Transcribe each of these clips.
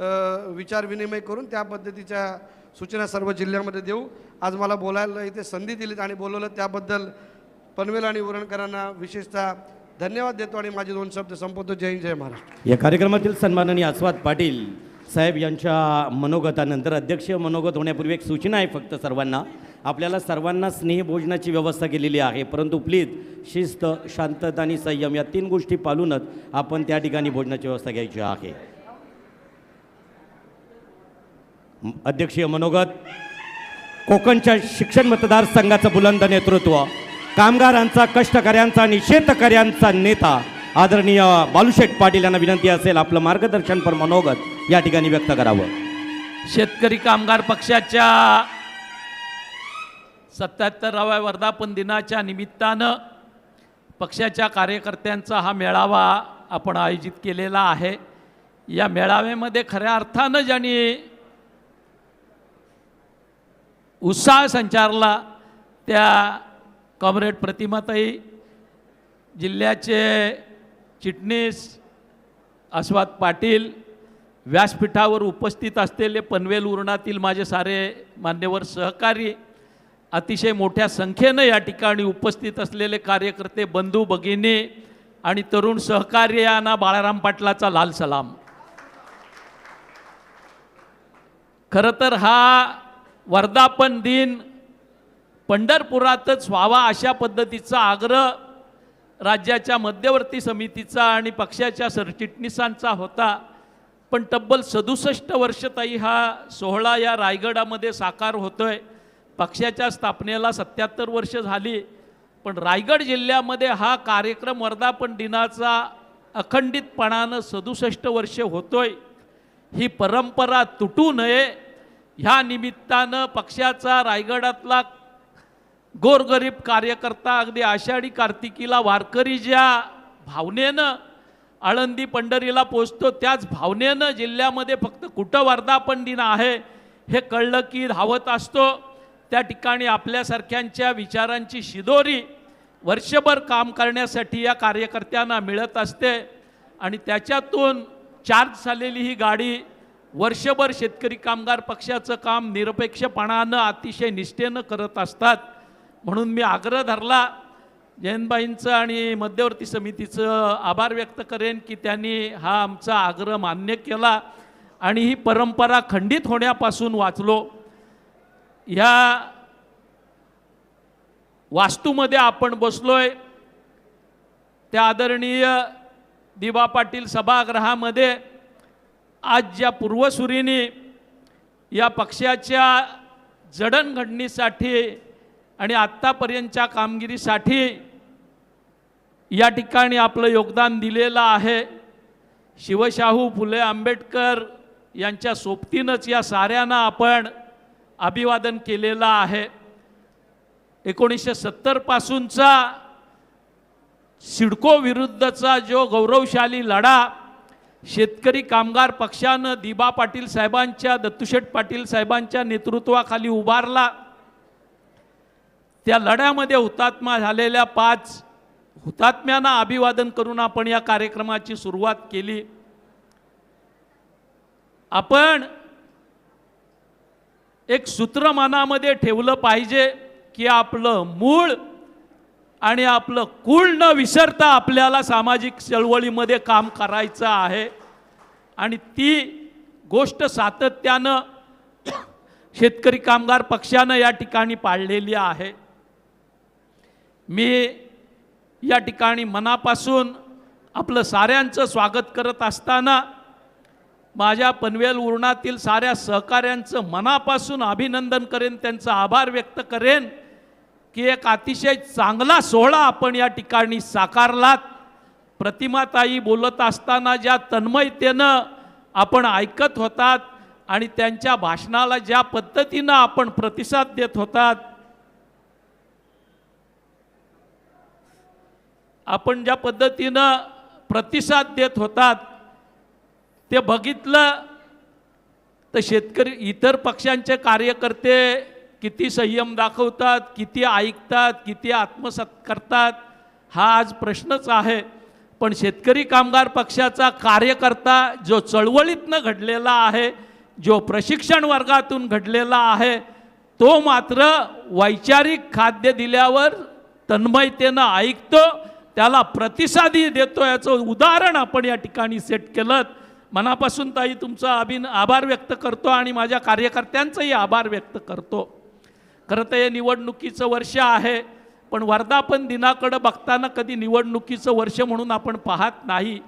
विचारविनिमय विचार विनिमय करून त्या पद्धतीच्या सूचना सर्व जिल्ह्यामध्ये देऊ. आज मला बोलायला इथे संधी दिलीत आणि बोलवलं त्याबद्दल पनवेल आणि उरणकरांना विशेषतः धन्यवाद देतो आणि माझे दोन शब्द संपवतो. जय हिंद जय महाराष्ट्र. या कार्यक्रमातील सन्माननीय आस्वाद पाटील साहेब यांच्या मनोगतानंतर अध्यक्ष मनोगत होण्यापूर्वी एक सूचना आहे फक्त सर्वांना. आपल्याला सर्वांना स्नेहभोजनाची व्यवस्था केलेली आहे. परंतु प्लीज शिस्त शांतता आणि संयम या तीन गोष्टी पाळूनच आपण त्या ठिकाणी भोजनाची व्यवस्था घ्यायची आहे म- अध्यक्षीय मनोगत कोकणच्या शिक्षण मतदारसंघाचं बुलंद नेतृत्व कामगारांचा कष्टकऱ्यांचा आणि शेतकऱ्यांचा नेता आदरणीय बालूशेठ पाटील यांना विनंती असेल आपलं मार्गदर्शनपर मनोगत या ठिकाणी व्यक्त करावं. शेतकरी कामगार पक्षाच्या सत्याहत्तराव्या वर्धापन दिनाच्या निमित्तानं पक्षाच्या कार्यकर्त्यांचा हा मेळावा आपण आयोजित केलेला आहे. या मेळाव्यामध्ये खऱ्या अर्थानं ज्यांनी उत्साह संचारला त्या कॉम्रेड प्रतिमाताई जिल्ह्याचे चिटणीस आस्वाद पाटील व्यासपीठावर उपस्थित असलेले पनवेल उरणातील माझे सारे मान्यवर सहकारी अतिशय मोठ्या संख्येनं या ठिकाणी उपस्थित असलेले कार्यकर्ते बंधू भगिनी आणि तरुण सहकार्यांना बाळाराम पाटलाचा लाल सलाम. खरं तर हा वर्धापन दिन पंढरपुरातच व्हावा अशा पद्धतीचा आग्रह राज्याच्या मध्यवर्ती समितीचा आणि पक्षाच्या सरचिटणीसांचा होता. पण तब्बल सदुसष्ट वर्षताई हा सोहळा या रायगडामध्ये साकार होतोय. पक्षाच्या स्थापनेला सत्याहत्तर वर्ष झाली. पण रायगड जिल्ह्यामध्ये हा कार्यक्रम वर्धापन दिनाचा अखंडितपणानं सदुसष्ट वर्ष होतोय. ही परंपरा तुटू नये. ह्या निमित्तानं पक्षाचा रायगडातला गोरगरीब कार्यकर्ता अगदी आषाढी कार्तिकीला वारकरी ज्या भावनेनं आळंदी पंढरीला पोचतो त्याच भावनेनं जिल्ह्यामध्ये फक्त कुठं वर्धापन दिन आहे हे कळलं की धावत असतो. त्या ठिकाणी आपल्यासारख्यांच्या विचारांची शिदोरी वर्षभर काम करण्यासाठी या कार्यकर्त्यांना मिळत असते आणि त्याच्यातून चार्ज झालेली ही गाडी वर्षभर शेतकरी कामगार पक्षाचं काम निरपेक्षपणानं अतिशय निष्ठेनं करत असतात. म्हणून मी आग्रह धरला जयंतबाईंचं आणि मध्यवर्ती समितीचं आभार व्यक्त करेन की त्यांनी हा आमचा आग्रह मान्य केला आणि ही परंपरा खंडित होण्यापासून वाचलो. ह्या वास्तूमध्ये आपण बसलोय. त्या आदरणीय दिबा पाटील सभागृहामध्ये आज ज्या पूर्वसुरीने या पक्षाच्या जडणघडणीसाठी आणि आत्तापर्यंतच्या कामगिरीसाठी या ठिकाणी आपलं योगदान दिलेलं आहे. शिवशाहू फुले आंबेडकर यांच्या सोबतीनंच या साऱ्यांना आपण अभिवादन केलेलं आहे. एकोणीसशे सत्तरपासूनचा सिडको विरुद्धचा जो गौरवशाली लढा शेतकरी कामगार पक्षानं दिबा पाटील साहेबांच्या दत्तुशेठ पाटील साहेबांच्या नेतृत्वाखाली उभारला. त्या लढ्यामध्ये हुतात्मा झालेल्या पाच हुतात्म्यांना अभिवादन करून आपण या कार्यक्रमाची सुरुवात केली. आपण एक सूत्र मनामध्ये ठेवलं पाहिजे की आपलं मूळ आणि आपलं कुळ न विसरता आपल्याला सामाजिक चळवळीमध्ये काम करायचं आहे. आणि ती गोष्ट सातत्यानं शेतकरी कामगार पक्षानं या ठिकाणी पाळलेली आहे. मी या ठिकाणी मनापासून आपलं साऱ्यांचं स्वागत करत असताना माझ्या पनवेल उरणातील साऱ्या सहकाऱ्यांचं मनापासून अभिनंदन करेन त्यांचा आभार व्यक्त करेन. की एक अतिशय चांगला सोहळा आपण या ठिकाणी साकारलात. प्रतिमाताई बोलत असताना ज्या तन्मयतेनं आपण ऐकत होतात आणि त्यांच्या भाषणाला ज्या पद्धतीनं आपण प्रतिसाद देत होतात. आपण ज्या पद्धतीनं प्रतिसाद देत होतात ते बघितलं तर शेतकरी इतर पक्षांचे कार्यकर्ते किती संयम दाखवतात किती ऐकतात किती आत्मसात करतात हा आज प्रश्नच आहे. पण शेतकरी कामगार पक्षाचा कार्यकर्ता जो चळवळीतनं घडलेला आहे जो प्रशिक्षण वर्गातून घडलेला आहे तो मात्र वैचारिक खाद्य दिल्यावर तन्मयतेनं ऐकतो त्याला प्रतिसादी देतो याचं उदाहरण आपण या ठिकाणी सेट केलं मनापासून ताई तुमचा अभिन आभार व्यक्त करतो आणि माझ्या कार्यकर्त्यांचाही आभार व्यक्त करतो. खरं तर हे निवडणुकीचं वर्ष आहे पण वर्धापन दिनाकडं बघताना कधी निवडणुकीचं वर्ष म्हणून आपण पाहत नाही.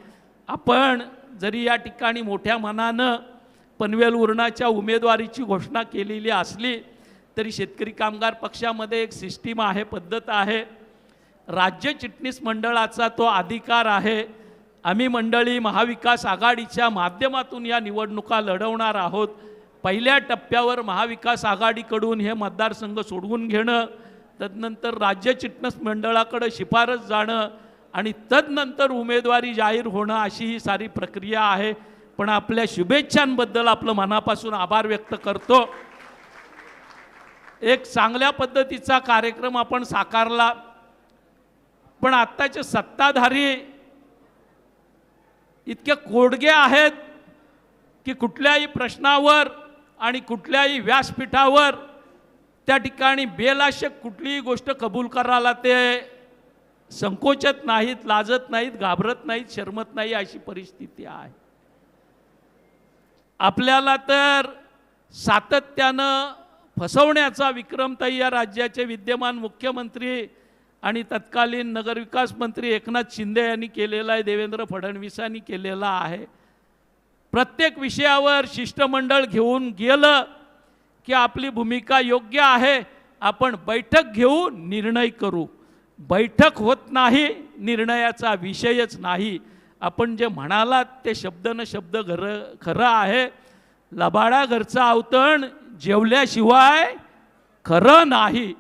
आपण जरी या ठिकाणी मोठ्या मनानं पनवेल उरणाच्या उमेदवारीची घोषणा केलेली असली तरी शेतकरी कामगार पक्षामध्ये एक सिस्टीम आहे पद्धत आहे. राज्य चिटणीस मंडळाचा तो अधिकार आहे. आम्ही मंडळी महाविकास आघाडीच्या माध्यमातून या निवडणुका लढवणार आहोत. पहिल्या टप्प्यावर महाविकास आघाडीकडून हे मतदारसंघ सोडवून घेणं तदनंतर राज्य चिटणस मंडळाकडं शिफारस जाणं आणि तदनंतर उमेदवारी जाहीर होणं अशी ही सारी प्रक्रिया आहे. पण आपल्या शुभेच्छांबद्दल आपलं मनापासून आभार व्यक्त करतो. एक चांगल्या पद्धतीचा कार्यक्रम आपण साकारला. पण आत्ताचे सत्ताधारी इतके कोडगे आहेत की कुठल्याही प्रश्नावर आणि कुठल्याही व्यासपीठावर त्या ठिकाणी बेलाशक कुठलीही गोष्ट कबूल करायला ते संकोचत नाहीत लाजत नाहीत घाबरत नाहीत शरमत नाही अशी परिस्थिती आहे. आपल्याला तर सातत्यानं फसवण्याचा विक्रम ताई या राज्याचे विद्यमान मुख्यमंत्री आणि तत्कालीन नगरविकास मंत्री एकनाथ शिंदे यांनी केलेला आहे देवेंद्र फडणवीसांनी केलेला आहे. प्रत्येक विषयावर शिष्टमंडळ घेऊन गेलं की आपली भूमिका योग्य आहे आपण बैठक घेऊ निर्णय करू. बैठक होत नाही निर्णयाचा विषयच नाही. आपण जे म्हणालात ते शब्द न शब्द घर खरं आहे. लबाडा घरचं अवतण जेवल्याशिवाय खरं नाही.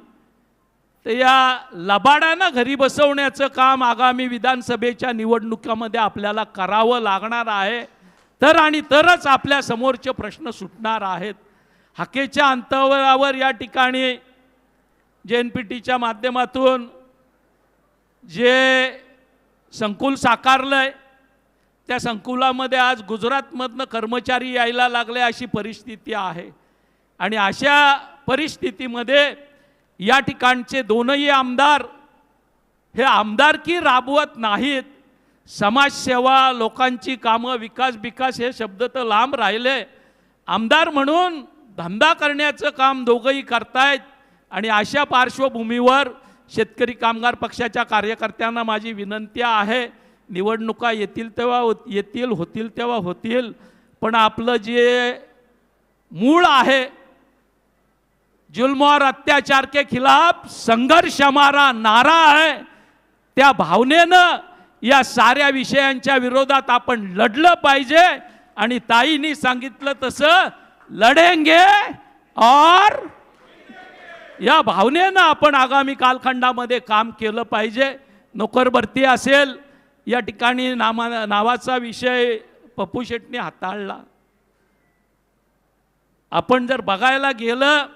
तर या लबाडानं घरी बसवण्याचं काम आगामी विधानसभेच्या निवडणुकामध्ये आपल्याला करावं लागणार आहे. तर आणि तरच आपल्या समोरचे प्रश्न सुटणार आहेत. हाकेच्या अंतरावर या ठिकाणी जे एन पी टीच्या माध्यमातून जे संकुल साकारलंय त्या संकुलामध्ये आज गुजरातमधनं कर्मचारी यायला लागले अशी परिस्थिती आहे. आणि अशा परिस्थितीमध्ये या ठिकाणचे दोनही आमदार हे आमदारकी राबवत नाहीत. समाजसेवा लोकांची कामं विकास विकास हे शब्द तर लांब राहिले. आमदार म्हणून धंदा करण्याचं काम दोघंही करतायत आणि अशा पार्श्वभूमीवर शेतकरी कामगार पक्षाच्या कार्यकर्त्यांना माझी विनंती आहे. निवडणुका येतील तेव्हा येतील होतील तेव्हा होतील. पण आपलं जे मूळ आहे जुल्म और अत्याचार के खिलाफ संघर्ष हमारा नारा आहे त्या भावनेनं या साऱ्या विषयांच्या विरोधात आपण लढलं पाहिजे. आणि ताईंनी सांगितलं तसं लढेंगे और या भावनेनं आपण आगामी कालखंडामध्ये काम केलं पाहिजे. नोकरभरती असेल या ठिकाणी नामा नावाचा विषय पप्पू शेटने हाताळला. आपण जर बघायला गेलं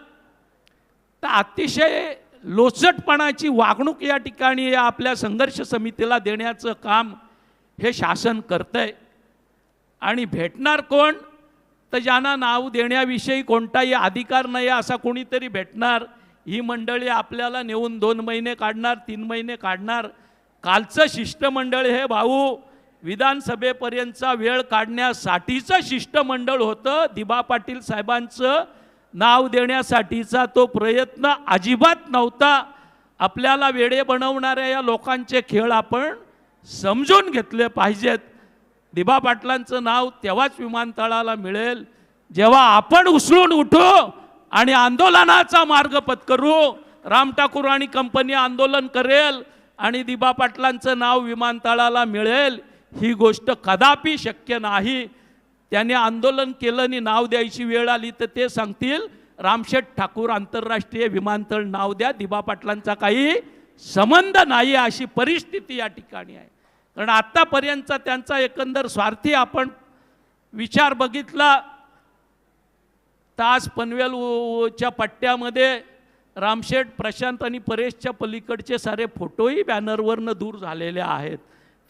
तर अतिशय लोचटपणाची वागणूक या ठिकाणी या आपल्या संघर्ष समितीला देण्याचं काम हे शासन करतंय. आणि भेटणार कोण? तर ज्यांना नाव देण्याविषयी कोणताही अधिकार नाही असा कोणीतरी भेटणार. ही मंडळी आपल्याला नेऊन दोन महिने काढणार तीन महिने काढणार. कालचं शिष्टमंडळ हे भाऊ विधानसभेपर्यंतचा वेळ काढण्यासाठीचं शिष्टमंडळ होतं. दिबा पाटील साहेबांचं नाव देण्यासाठीचा तो प्रयत्न अजिबात नव्हता. आपल्याला वेडे बनवणाऱ्या या लोकांचे खेळ आपण समजून घेतले पाहिजेत. दिबा पाटलांचं नाव तेव्हाच विमानतळाला मिळेल. जेव्हा आपण उसळून उठू आणि आंदोलनाचा मार्ग पत्करू राम ठाकूर आणि कंपनी आंदोलन करेल आणि दिबा पाटलांचं नाव विमानतळाला मिळेल ही गोष्ट कदापि शक्य नाही. त्याने आंदोलन केलं आणि नाव द्यायची वेळ आली तर ते सांगतील रामशेठ ठाकूर आंतरराष्ट्रीय विमानतळ नाव द्या दिबा पाटलांचा काही संबंध नाही अशी परिस्थिती या ठिकाणी आहे. कारण आत्तापर्यंतचा त्यांचा एकंदर स्वार्थी आपण विचार बघितला तर आज पनवेल पट्ट्यामध्ये रामशेठ प्रशांत आणि परेशच्या पलीकडचे सारे फोटोही बॅनरवरनं दूर झालेले आहेत.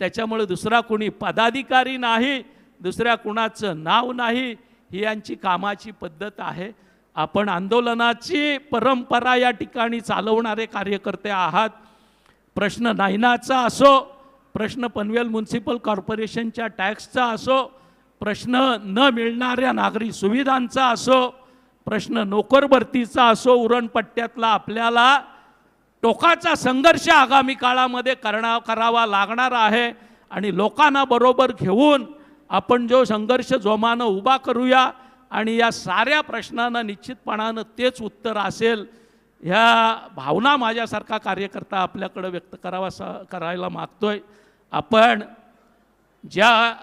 त्याच्यामुळे दुसरा कोणी पदाधिकारी नाही दुसऱ्या कुणाचं नाव नाही ही यांची कामाची पद्धत आहे. आपण आंदोलनाची परंपरा या ठिकाणी चालवणारे कार्यकर्ते आहात. प्रश्न नायनाचा असो प्रश्न पनवेल म्युन्सिपल कॉर्पोरेशनच्या टॅक्सचा असो प्रश्न न मिळणाऱ्या नागरी सुविधांचा असो प्रश्न नोकरभरतीचा असो उरणपट्ट्यातला आपल्याला टोकाचा संघर्ष आगामी काळामध्ये करणा करावा लागणार आहे. आणि लोकांना बरोबर घेऊन आपण जो संघर्ष जोमानं उभा करूया आणि या साऱ्या प्रश्नांना निश्चितपणानं तेच उत्तर असेल ह्या भावना माझ्यासारखा कार्यकर्ता आपल्याकडं व्यक्त करावा करायला मागतोय. आपण ज्या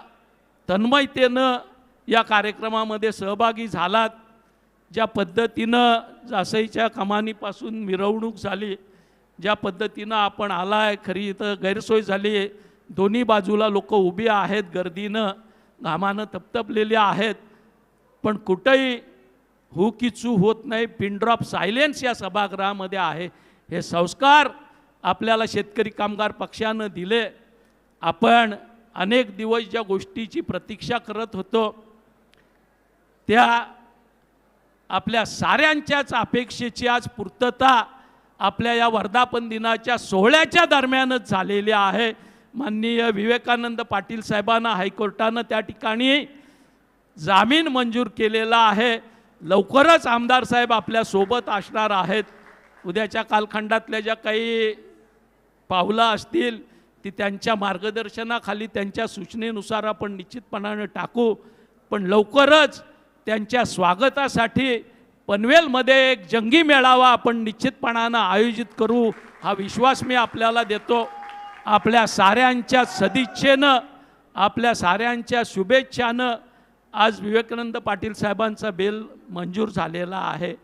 तन्मयतेनं या कार्यक्रमामध्ये सहभागी झालात ज्या पद्धतीनं जासईच्या कमानीपासून मिरवणूक झाली ज्या पद्धतीनं आपण आलाय खरी इथं गैरसोय झाली आहे दोन्ही बाजूला लोक उभी आहेत गर्दीनं घामानं तपतपलेली आहेत. पण कुठंही हू की चू होत नाही पिनड्रॉप सायलेन्स या सभागृहामध्ये आहे. हे संस्कार आपल्याला शेतकरी कामगार पक्षानं दिले. आपण अनेक दिवस ज्या गोष्टीची प्रतीक्षा करत होतो त्या आपल्या साऱ्यांच्याच अपेक्षेची आज पूर्तता आपल्या या वर्धापन दिनाच्या सोहळ्याच्या दरम्यानच झालेली आहे. माननीय विवेकानंद पाटील साहेबांना हायकोर्टानं त्या ठिकाणी जामीन मंजूर केलेला आहे. लवकरच आमदार साहेब आपल्यासोबत असणार आहेत. उद्याच्या कालखंडातल्या ज्या काही पावलं असतील ती त्यांच्या मार्गदर्शनाखाली त्यांच्या सूचनेनुसार आपण निश्चितपणानं टाकू. पण लवकरच त्यांच्या स्वागतासाठी पनवेलमध्ये एक जंगी मेळावा आपण निश्चितपणानं आयोजित करू हा विश्वास मी आपल्याला देतो. आपल्या साऱ्यांच्या सदिच्छेनं आपल्या साऱ्यांच्या शुभेच्छानं आज विवेकानंद पाटील साहेबांचा बेल मंजूर झालेला आहे.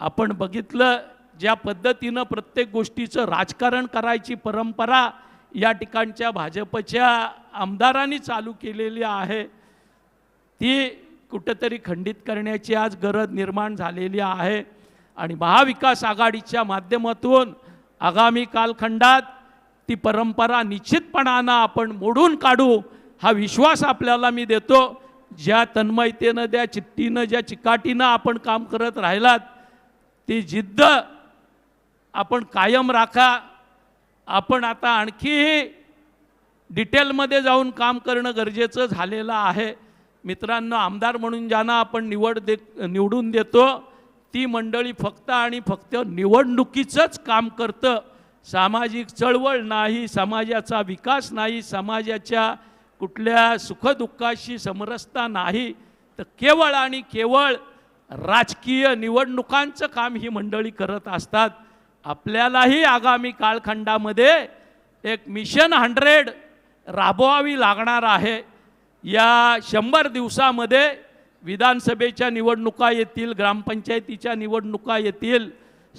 आपण बघितलं ज्या पद्धतीनं प्रत्येक गोष्टीचं राजकारण करायची परंपरा या ठिकाणच्या भाजपच्या आमदारांनी चालू केलेली आहे. ती कुठंतरी खंडित करण्याची आज गरज निर्माण झालेली आहे. आणि महाविकास आघाडीच्या माध्यमातून आगामी कालखंडात ती परंपरा निश्चितपणानं आपण मोडून काढू हा विश्वास आपल्याला मी देतो. ज्या तन्मयतेनं त्या चित्तीनं ज्या चिकाटीनं आपण काम करत राहिलात ती जिद्द आपण कायम राखा. आपण आता आणखी डिटेलमध्ये जाऊन काम करणं गरजेचं झालेलं आहे. मित्रांनो आमदार म्हणून ज्यांना आपण निवड दे निवडून देतो ती मंडळी फक्त आणि फक्त निवडणुकीचंच काम करतं. सामाजिक चळवळ नाही समाजाचा विकास नाही समाजाच्या कुठल्या सुखदुःखाशी समरसता नाही तर केवळ आणि केवळ राजकीय निवडणुकांचं काम ही मंडळी करत असतात. आपल्यालाही आगामी कालखंडामध्ये एक मिशन हंड्रेड राबवावी लागणार आहे. या शंभर दिवसामध्ये विधानसभेच्या निवडणुका येतील ग्रामपंचायतीच्या निवडणुका येतील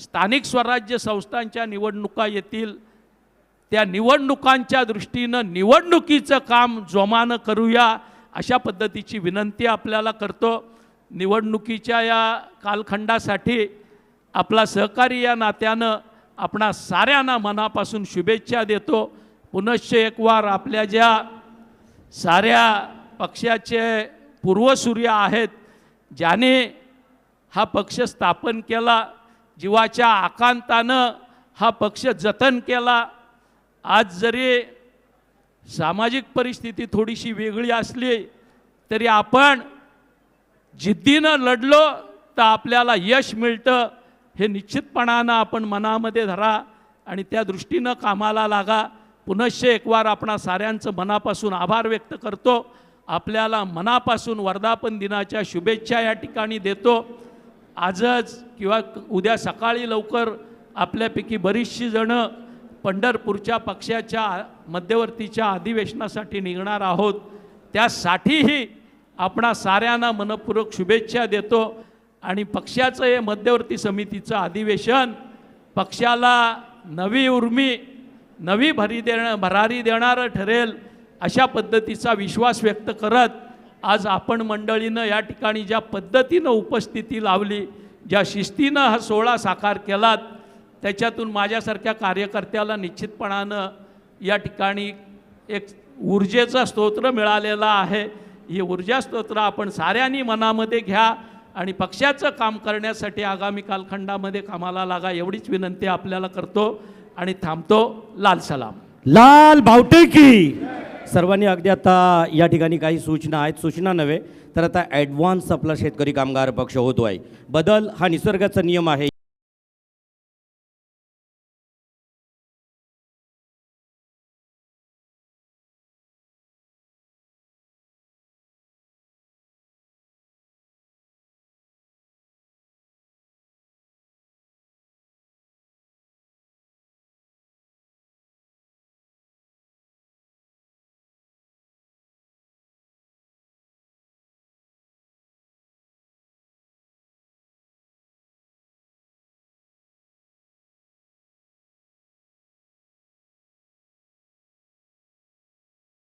स्थानिक स्वराज्य संस्थांच्या निवडणुका येतील. त्या निवडणुकांच्या दृष्टीनं निवडणुकीचं काम जोमानं करूया अशा पद्धतीची विनंती आपल्याला करतो. निवडणुकीच्या या कालखंडासाठी आपला सहकारी या नात्यानं आपणा साऱ्यांना मनापासून शुभेच्छा देतो. पुनश्च एक वार आपल्या ज्या साऱ्या पक्षाचे पूर्वसूर्य आहेत ज्याने हा पक्ष स्थापन केला जीवाच्या आकांतानं हा पक्ष जतन केला. आज जरी सामाजिक परिस्थिती थोडीशी वेगळी असली तरी आपण जिद्दीनं लढलो तर आपल्याला यश मिळतं हे निश्चितपणानं आपण मनामध्ये धरा आणि त्या दृष्टीनं कामाला लागा. पुनश्च एकवार आपणा साऱ्यांचं मनापासून आभार व्यक्त करतो. आपल्याला मनापासून वर्धापन दिनाच्या शुभेच्छा या ठिकाणी देतो. आजच किंवा उद्या सकाळी लवकर आपल्यापैकी बरीचशी जणं पंढरपूरच्या पक्षाच्या मध्यवर्तीच्या अधिवेशनासाठी निघणार आहोत. त्यासाठीही आपणा साऱ्यांना मनपूर्वक शुभेच्छा देतो आणि पक्षाचं हे मध्यवर्ती समितीचं अधिवेशन पक्षाला नवी उर्मी नवी भरी देणं भरारी देणारं ठरेल अशा पद्धतीचा विश्वास व्यक्त करत आज आपण मंडळीनं या ठिकाणी ज्या पद्धतीनं उपस्थिती लावली ज्या शिस्तीनं हा सोहळा साकार केलात त्याच्यातून माझ्यासारख्या कार्यकर्त्याला निश्चितपणानं या ठिकाणी एक ऊर्जेचा स्तोत्र मिळालेला आहे. ही ऊर्जा स्तोत्र आपण साऱ्यांनी मनामध्ये घ्या आणि पक्षाचं काम करण्यासाठी आगामी कालखंडामध्ये कामाला लागा एवढीच विनंती आपल्याला करतो आणि थांबतो. लाल सलाम. लाल भावटे की. सर्वांनी अगदी आता या ठिकाणी काही सूचना आहेत. सूचना नव्हे तर आता ॲडव्हान्स आपला शेतकरी कामगार पक्ष होतो आहे बदल हा निसर्गाचा नियम आहे.